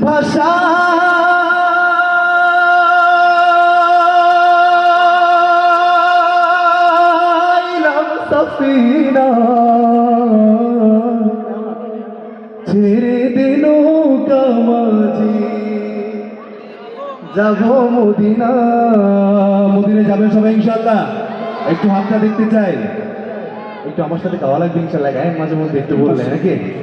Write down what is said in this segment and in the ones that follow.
ভাষা। সফিনা। ছেড়ে দিল কামাজি। যাব মদিনা। মদিনে যাবেন সবাই ইনশাল্লাহ একটু হাতটা দেখতে চাই। একটু আমার সাথে গাওয়া লাগবে ইনশাল্লাহ মাঝে মধ্যে একটু বললে নাকি?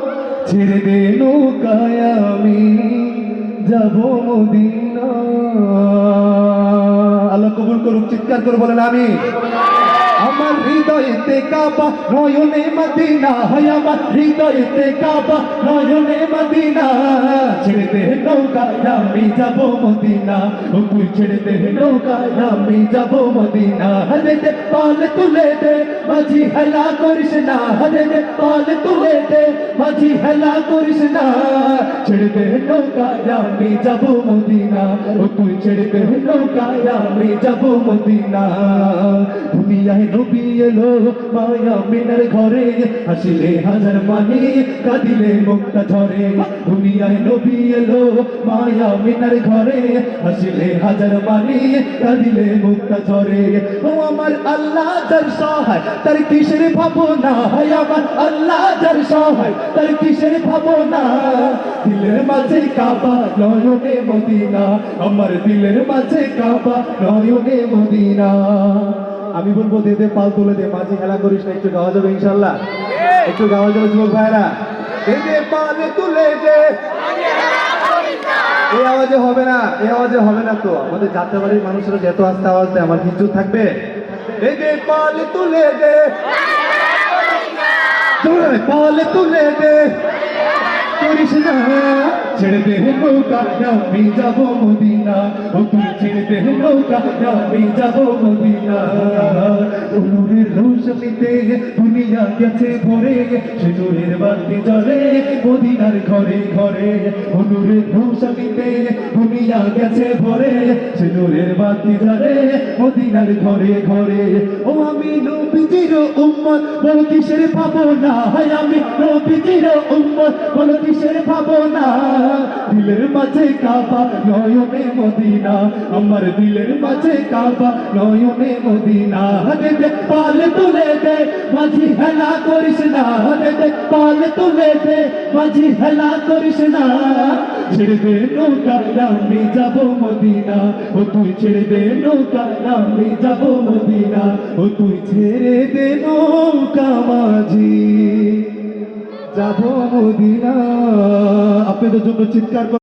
ছেড়ে দে নৌকায় আমি যাব মদিনা আল্লাহ কবুল করুক চিৎকার করে বলেন আমি আমার হৃদয়েতে কাবা নয়নে মদিনা হয় আমার হৃদয়েতে কাবা নয়নে মদিনা ছেড়ে দে নৌকায় আমি যাব মদিনা ও তুই ছেড়ে দে নৌকায় আমি যাব মদিনা হরে দে পাল তুলে দে মাঝি হেলা করিস না হরে দে পাল তুলে দে মাঝি হেলা করিস না ছেড়ে দে নৌকায় আমি যাব মদিনা ও তুই ছেড়ে দে নৌকায় আমি যাব মদিনা দুনিয়ায় নবী এলো মায়া মিনার ঘরে। হাসিলে হাজার মানি, কাঁদিলে মুক্তা ঝরে দুনিয়ায় নবী এলো মায়া মিনার ঘরে। হাসিলে হাজার মানি, কাঁদিলে মুক্তা ঝরে ও আমার আল্লাহ যার সহায়, তার কিসের ভাবনা? হয় আমার আল্লাহ যার সহায়, তার কিসের ভাবনা? দিলের মাঝে কাবা, নয়নে মদিনা। আমার দিলের মাঝে কাবা, নয়নে মদিনা। আমি বলব দে দে, পাল তুলে দে, মাঝে খেলা করিস না, একটু গাওয়া যাবে ইনশাল্লাহ। একটু গাওয়া যাবে যুবক ভাইরা। দে দে, পাল তুলে দে। এই আওয়াজে হবে না এই আওয়াজে হবে না তো। আমাদের যাত্রাবাড়ির মানুষেরা যত আস্তে আওয়াজ দেয়, আমার কিছু থাকবে? দে দে, পাল তুলে দে, পাল তুলে দে। করিস না ছেড়ে দে নৌকা, আমি যাব মদিনা। ও তুই ছেড়ে নৌকা, আমি যাব মদিনা। অনুরের রোশনীতে দুনিয়া গেছে ভরে, সিঁদুরের বাতি জ্বলে মদিনার ঘরে ঘরে। অনুরের রোশনীতে দুনিয়া গেছে ভরে, সিঁদুরের বাতি জ্বলে মদিনার ঘরে ঘরে। ও আমি নবীজির উম্মত বল কিসের ভাবনা হায় আমি নবীজির উম্মত। কিসের ভাবনা, দিলের মাঝে কাবা, নয়নে মদিনা। আমার দিলের মাঝে কাবা, নয়নে মদিনা। দে দে, পাল তুলে দে, মাঝি হেলা করিস না। দে দে, পাল তুলে দে, মাঝি হেলা করিস না। ছেড়ে দে নৌকা, আমি যাব মদিনা। ও তুই ছেড়ে দে নৌকা, আমি যাব মদিনা। ও তুই ছেড়ে দে নৌকা, মাঝি। যাব মদিনা। আপনাদের জন্য চিৎকার কর-